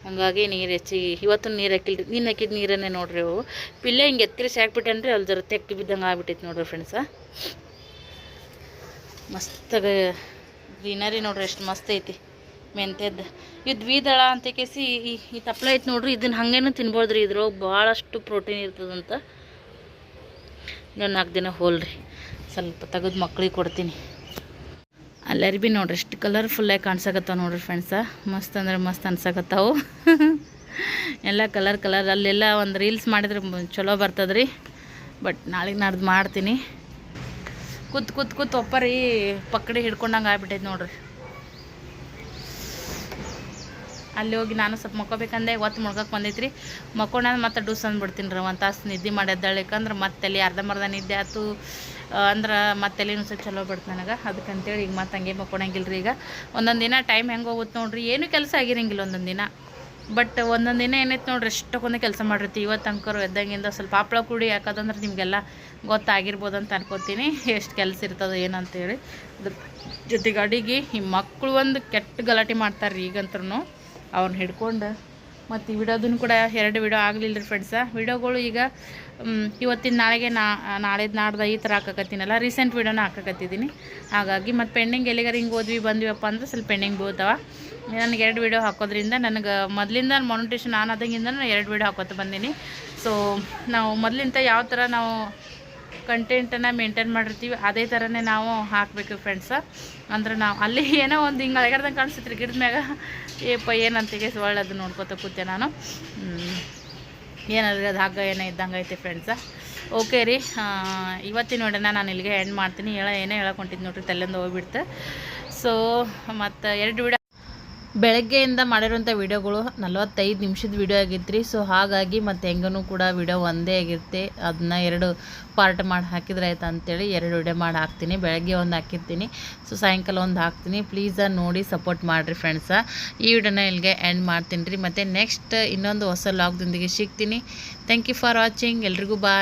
ಹಂಗಾಗಿ ನೀರು ಹೆಚ್ಚಿಗೆ ಇವತ್ತು ನೀರು ಹಾಕಿಲ್ರಿ. ನೀನು ಹಾಕಿದ ನೀರನ್ನೇ ನೋಡ್ರಿ ಅವು. ಪಿಲ್ಲೆ ಹಿಂಗೆ ಎತ್ತಿರಿಸಿ ಹಾಕ್ಬಿಟ್ಟೇನ್ರಿ ಅಲ್ಲಿ ಜರ ತೆಕ್ಕಿ ಬಿದ್ದಂಗೆ ಆಗ್ಬಿಟ್ಟಿತ್ತು ನೋಡ್ರಿ ಫ್ರೆಂಡ್ಸ ಮಸ್ತಾಗ ಗ್ರೀನರಿ ನೋಡ್ರಿ, ಎಷ್ಟು ಮಸ್ತ್ ಐತಿ. ಮೆಂತ್ಯದ್ದು ಇದು ದ್ವಿದಳ ಅಂತ ಕೇಸಿ ಈ ಈ ತಪ್ಪಲ ಐತಿ ನೋಡ್ರಿ ಇದನ್ನ ಹಂಗೇನು ತಿನ್ಬೋದ್ರಿ. ಇದ್ರೊಳಗೆ ಭಾಳಷ್ಟು ಪ್ರೋಟೀನ್ ಇರ್ತದಂತ. ಇನ್ನೊಂದು ನಾಲ್ಕು ದಿನ ಹೋಲ್ರಿ. ಸ್ವಲ್ಪ ತೆಗೆದು ಮಕ್ಳಿಗೆ ಕೊಡ್ತೀನಿ. ಅಲ್ಲರಿ ಭೀ ನೋಡ್ರಿ, ಎಷ್ಟು ಕಲರ್ಫುಲ್ಲಾಗಿ ಕಾಣಿಸಕತ್ತಾವ ನೋಡ್ರಿ ಫ್ರೆಂಡ್ಸ ಮಸ್ತ್ ಅಂದ್ರೆ ಮಸ್ತ್ ಅನ್ಸಕತ್ತಾವು. ಎಲ್ಲ ಕಲರ್ ಕಲರ್ ಅಲ್ಲೆಲ್ಲ ಒಂದು ರೀಲ್ಸ್ ಮಾಡಿದ್ರೆ ಚಲೋ ಬರ್ತದ್ರಿ. ಬಟ್ ನಾಳೆಗೆ ನಾಡ್ದು ಮಾಡ್ತೀನಿ. ಕೂತ್ ಕೂತ್ ಕುತ್ ಒಪ್ಪರಿ ಪಕ್ಕಡಿ ಹಿಡ್ಕೊಂಡಂಗೆ ಆಗ್ಬಿಟ್ಟೈತೆ ನೋಡ್ರಿ. ಅಲ್ಲಿ ಹೋಗಿ ನಾನು ಸ್ವಲ್ಪ ಮಕ್ಕೋಬೇಕಂದೆ ಒತ್ತು ಮುಳ್ಕಕ್ಕೆ ಬಂದೈತ್ರಿ. ಮಕ್ಕೊಂಡ ಮತ್ತೆ ಡೂಸ್ ಅಂದ್ಬಿಡ್ತೀನಿ ರೀ, ಒಂದು ತಾಸು ನಿದ್ದೆ ಮಾಡಿ ಮತ್ತೆ ಅಲ್ಲಿ ಅರ್ಧಂಬರ್ಧ ನಿದ್ದೆ ಆಯ್ತು ಅಂದ್ರೆ ಮತ್ತೆ ಅಲ್ಲಿ ಸ್ವಲ್ಪ ಚಲೋ ಬಿಡ್ತು ನನಗೆ. ಅದಕ್ಕಂತೇಳಿ ಈಗ ಮತ್ತೆ ಹಂಗೆ ಮಕ್ಕೊಳಂಗಿಲ್ಲ ರೀ ಈಗ. ಒಂದೊಂದು ದಿನ ಟೈಮ್ ಹೆಂಗೆ ಹೋಗುತ್ತೆ ನೋಡ್ರಿ, ಏನೂ ಕೆಲಸ ಆಗಿರಂಗಿಲ್ಲ ಒಂದೊಂದು ದಿನ. ಬಟ್ ಒಂದೊಂದು ದಿನ ಏನೈತೆ ನೋಡ್ರಿ, ಎಷ್ಟಕ್ಕೊಂದು ಕೆಲಸ ಮಾಡಿರ್ತೀವಿ. ಇವತ್ತು ಅಂಕರು ಎದ್ದಂಗಿಂದ ಸ್ವಲ್ಪ ಹಪ್ಪಳ ಕುಡಿ ಯಾಕಂದ್ರೆ ನಿಮಗೆಲ್ಲ ಗೊತ್ತಾಗಿರ್ಬೋದು ಅಂತ ಅನ್ಕೋತೀನಿ. ಎಷ್ಟು ಕೆಲಸ ಇರ್ತದೆ ಏನಂತೇಳಿ ಅದ್ರ ಜೊತೆಗೆ ಅಡಿಗೆ, ಈ ಮಕ್ಕಳು ಒಂದು ಕೆಟ್ಟ ಗಲಾಟೆ ಮಾಡ್ತಾರೆ ರೀ ಈಗಂತ್ರೂ ಅವ್ರನ್ನ ಹಿಡ್ಕೊಂಡು ಮತ್ತು ವಿಡಿಯೋದನ್ನು ಕೂಡ ಎರಡು ವಿಡಿಯೋ ಆಗಲಿಲ್ಲ ರೀ ಫ್ರೆಂಡ್ಸ ವಿಡಿಯೋಗಳು ಈಗ ಇವತ್ತಿನ ನಾಳೆಗೆ ನಾ, ನಾಳೆದು ನಾಡ್ದು ಈ ಥರ ಹಾಕಕತ್ತೀನಲ್ಲ ರೀಸೆಂಟ್ ವಿಡಿಯೋನ ಹಾಕಕತ್ತಿದ್ದೀನಿ ಹಾಗಾಗಿ ಮತ್ತು ಪೆಂಡಿಂಗ್ ಎಲ್ಲಿಗಾರ ಹಿಂಗೆ ಹೋದ್ವಿ ಬಂದ್ವಿಪ್ಪ ಅಂದ್ರೆ ಸ್ವಲ್ಪ ಪೆಂಡಿಂಗ್ ಬೀಳ್ತಾವ. ನನಗೆ ಎರಡು ವೀಡಿಯೋ ಹಾಕೋದ್ರಿಂದ ನನಗೆ ಮೊದಲಿಂದ ಮಾನಿಟೇಷನ್ ಆನ್ ಆದಂಗಿಂದ ನಾನು ಎರಡು ವಿಡಿಯೋ ಹಾಕೋತ ಬಂದೀನಿ. ಸೊ ನಾವು ಮೊದಲಿಂದ ಯಾವ ಥರ ನಾವು ಕಂಟೆಂಟನ್ನು ಮೇಂಟೈನ್ ಮಾಡಿರ್ತೀವಿ, ಅದೇ ಥರನೇ ನಾವು ಹಾಕಬೇಕು ಫ್ರೆಂಡ್ಸ ಅಂದ್ರೆ ನಾವು ಅಲ್ಲಿ ಏನೋ ಒಂದು ಹಿಂಗೆ ಅಳಗಡ್ದಂಗೆ ಕಾಣಿಸುತ್ತೆ ಗಿಡದ ಮ್ಯಾಗ. ಏಪ ಏನಂತಿಗೆ ಒಳ್ಳೇದು ನೋಡ್ಕೊತ ಕೂತೆ ನಾನು. ಏನಾದ್ರೆ ಅದು ಹಗ್ಗ ಏನೋ ಇದ್ದಂಗೆ ಐತೆ ಫ್ರೆಂಡ್ಸ ಓಕೆ ರೀ. ಇವತ್ತಿನ ನೋಡೋಣ, ನಾನು ಇಲ್ಲಿಗೆ ಎಂಡ್ ಮಾಡ್ತೀನಿ. ಹೇಳ, ಏನೇ ಹೇಳಕೊಂಟಿದ್ದು ನೋಡ್ರಿ ತಲೆಯಿಂದ ಹೋಗ್ಬಿಡ್ತು. ಸೊ ಮತ್ತು ಎರಡು ವಿಡಿಯೋ ಬೆಳಗ್ಗೆಯಿಂದ ಮಾಡಿರುವಂಥ ವಿಡಿಯೋಗಳು ನಲವತ್ತೈದು ನಿಮಿಷದ ವಿಡಿಯೋ ಆಗಿತ್ತು ರೀ ಸೊ ಹಾಗಾಗಿ ಮತ್ತು ಹೆಂಗನೂ ಕೂಡ ವಿಡಿಯೋ ಒಂದೇ ಆಗಿರುತ್ತೆ. ಅದನ್ನ ಎರಡು ಪಾರ್ಟ್ ಮಾಡಿ ಹಾಕಿದ್ರೆ ಆಯ್ತು ಅಂತೇಳಿ ಎರಡು ವಿಡಿಯೋ ಮಾಡಿ ಹಾಕ್ತೀನಿ. ಬೆಳಗ್ಗೆ ಒಂದು ಹಾಕಿರ್ತೀನಿ. ಸೊ ಸಾಯಂಕಾಲ ಒಂದು ಹಾಕ್ತೀನಿ. ಪ್ಲೀಸ ನೋಡಿ ಸಪೋರ್ಟ್ ಮಾಡಿರಿ ಫ್ರೆಂಡ್ಸ ಈ ವಿಡಿಯೋನ ಇಲ್ಲಿಗೆ ಎಂಡ್ ಮಾಡ್ತೀನಿ ರೀ. ಮತ್ತು ನೆಕ್ಸ್ಟ್ ಇನ್ನೊಂದು ಹೊಸ ಲಾಗ್ದೊಂದಿಗೆ ಸಿಗ್ತೀನಿ. ಥ್ಯಾಂಕ್ ಯು ಫಾರ್ ವಾಚಿಂಗ್ ಎಲ್ರಿಗೂ ಬಾಯ್